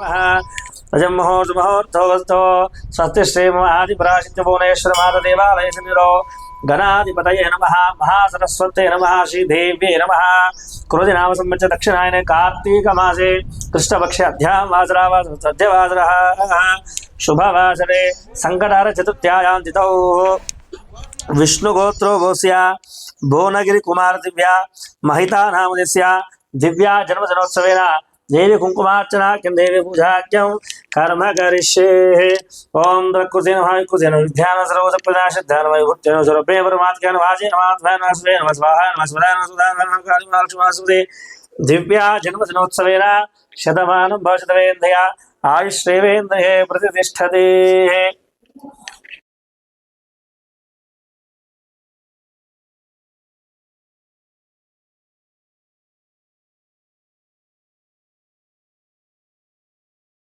अजम मुहूर्त मुहूर्तोऽस्तो स्वस्ति श्रीमहादिपराशित्य भुवनेश्वर मातदेवालय शनिरो गणाधिपतये नमः। महासरस्वत्यै नमः। श्रीदेव्यै नमः। क्रोधि नाम संवत्सर दक्षिणायने कार्तीकमासे कृष्णपक्षे अध्यां वासरावास सद्यवासरः। शुभवासरे सङ्कटार चतुर्थ्यायां तिथौ विष्णुगोत्रो गोस्य भुवनगिरि कुमार दिव्या महिता दिव्या जन्मदिनोत्सवेन देवी कुंकुमार्चना किं देवी पूजाख्यं कर्म करिष्ये। ॐ प्रकृति नमः कुजेन विद्यान सर्वसप्रदाश प्रदाश वैभुत्यन स्वरूपे परमात्म्यान वाजे नमः स्वाहाय नमः स्वदाय नमः नमस्वदा नमः काली महालक्ष्मी वासुदे दिव्या जन्मदिनोत्सवेन शतमानं भवशतवेन्द्रया आयुष्रेवेन्द्रये प्रतिष्ठते।